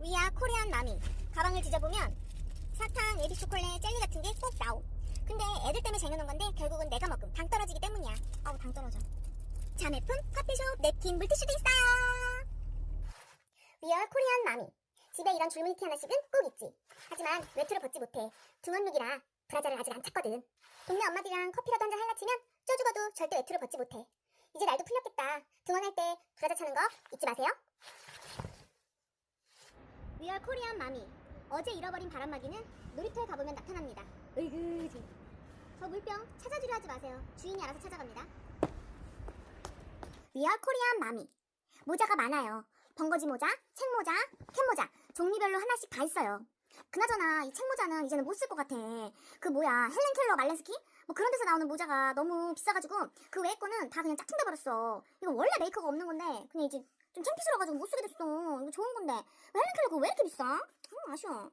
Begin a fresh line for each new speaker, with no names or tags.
위아 코리안 마미 가방을 뒤져보면 사탕, 에비 초콜릿, 젤리 같은 게 꼭 나오. 근데 애들 때문에 쟁여놓은 건데 결국은 내가 먹음. 당 떨어지기 때문이야. 어우 당 떨어져. 자매품, 커피숍, 냅킨, 물티슈도 있어요. 위아 코리안 마미 집에 이런 줄무늬티 하나씩은 꼭 있지. 하지만 외투를 벗지 못해. 등원룩이라 브라자를 아직 안 찼거든. 동네 엄마들이랑 커피라도 한 잔 할라 치면 쪼 죽어도 절대 외투를 벗지 못해. 이제 날도 풀렸겠다. 등원할 때 브라자 차는 거 잊지 마세요. 위얼 코리안 마미. 어제 잃어버린 바람막이는 놀이터에 가보면 나타납니다. 으이그지. 저 물병 찾아주려 하지 마세요. 주인이 알아서 찾아갑니다. 위얼 코리안 마미. 모자가 많아요. 번거지 모자, 책 모자, 캡 모자. 종류별로 하나씩 다 있어요. 그나저나 이 책 모자는 이제는 못 쓸 것 같아. 그 뭐야 헬렌 켈러 말렌스키? 뭐 그런 데서 나오는 모자가 너무 비싸가지고 그 외의 거는 다 그냥 짝퉁돼 버렸어. 이거 원래 메이커가 없는 건데 그냥 이제 좀 창피스러워가지고 못 쓰게 됐어. 이거 좋은 건데. 왜 헬렌 켈러 그거 왜 이렇게 비싸? 음, 아쉬워.